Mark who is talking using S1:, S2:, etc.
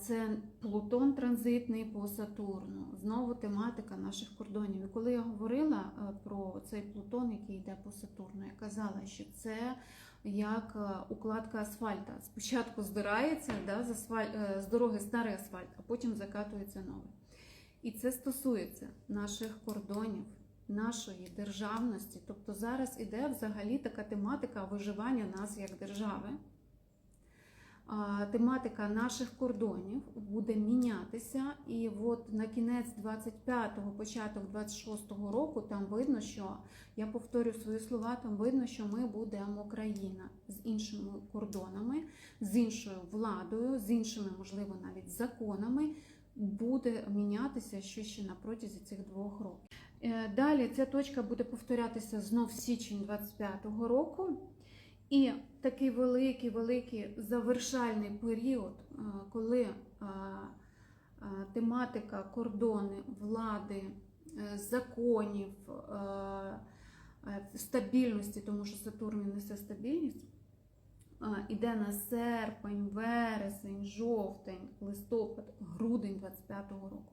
S1: Це Плутон транзитний по Сатурну. Знову тематика наших кордонів. І коли я говорила е, про цей Плутон, який йде по Сатурну, я казала, що це як е, укладка асфальта. Спочатку здирається да, з, асфаль... е, з дороги старий асфальт, а потім закатується новий. І це стосується наших кордонів, нашої державності. Тобто зараз іде взагалі така тематика виживання нас як держави. Тематика наших кордонів буде мінятися, і от на кінець 25-го, початок 26-го року там видно, що я повторю свої слова, там видно, що ми будемо країна з іншими кордонами, з іншою владою, з іншими, можливо, навіть законами. Буде мінятися що ще на протязі цих двох років. Е, Далі ця точка буде повторятися знов січень 25-го року. І такий великий, великий завершальний період, е, коли е, е, тематика кордони, влади, законів, стабільності, тому що Сатурн несе стабільність, іде на серпень, вересень, жовтень, листопад, грудень 25-го року.